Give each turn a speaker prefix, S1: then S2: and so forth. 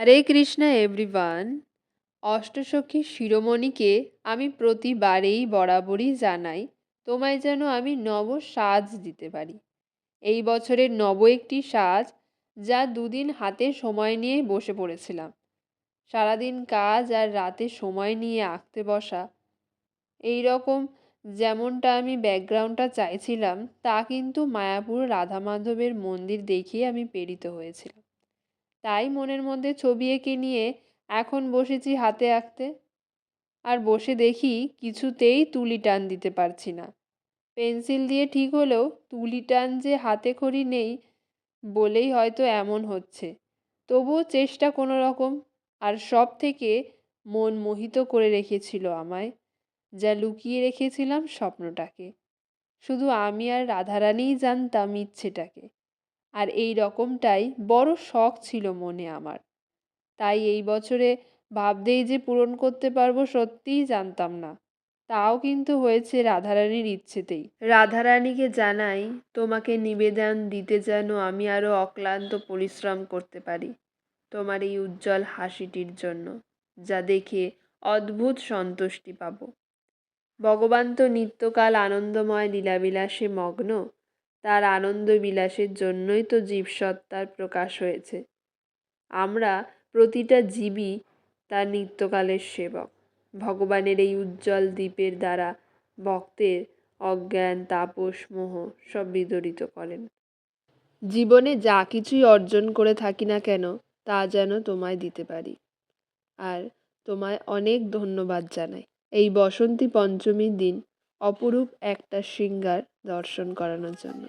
S1: হরে Krishna everyone অষ্টসখী শিরোমণিকে আমি প্রতিবারেই বরাবরই জানাই, তোমায় যেন আমি নব সাজ দিতে পারি। এই বছরের নব একটি সাজ যা দুদিন হাতে সময় নিয়ে বসে পড়েছিলাম। সারাদিন কাজ আর রাতে সময় নিয়ে আঁকতে বসা এই রকম যেমনটা আমি ব্যাকগ্রাউন্ডটা চাইছিলাম, তা কিন্তু মায়াপুর রাধা মাধবের মন্দির দেখিয়ে আমি প্রেরিত হয়েছিলাম। তাই মনের মধ্যে ছবি এঁকে নিয়ে এখন বসেছি হাতে আঁকতে। আর বসে দেখি কিছুতেই তুলি টান দিতে পারছি না। পেন্সিল দিয়ে ঠিক হলেও তুলি টান যে হাতে খড়ি নেই বলেই হয়তো এমন হচ্ছে। তবুও চেষ্টা কোনো রকম আর সব থেকে মন মোহিত করে রেখেছিল আমায়, যা লুকিয়ে রেখেছিলাম স্বপ্নটাকে। শুধু আমি আর রাধারানীই জানতাম ইচ্ছেটাকে। আর এই রকমটাই বড় শখ ছিল মনে আমার। তাই এই বছরে ভাবতেই যে পূরণ করতে পারব সত্যিই জানতাম না। তাও কিন্তু হয়েছে রাধারানীর ইচ্ছেতেই। রাধারানীকে জানাই, তোমাকে নিবেদন দিতে যেন আমি আরও অক্লান্ত পরিশ্রম করতে পারি তোমার এই উজ্জ্বল হাসিটির জন্য, যা দেখে অদ্ভুত সন্তুষ্টি পাব। ভগবান তো নিত্যকাল আনন্দময়, লীলাবিলাসে মগ্ন তার আনন্দ বিলাসের জন্যই তো জীবসত্তার প্রকাশ হয়েছে। আমরা প্রতিটা জীবই তার নিত্যকালের সেবক। ভগবানের এই উজ্জ্বল দ্বীপের দ্বারা ভক্তের অজ্ঞান, তাপস, মোহ সব বিদরিত করেন। জীবনে যা কিছুই অর্জন করে থাকি না কেন, তা যেন তোমায় দিতে পারি। আর তোমায় অনেক ধন্যবাদ জানাই। এই বসন্তী পঞ্চমীর দিন অপরূপ একটা শৃঙ্গার দর্শন করানোর জন্য।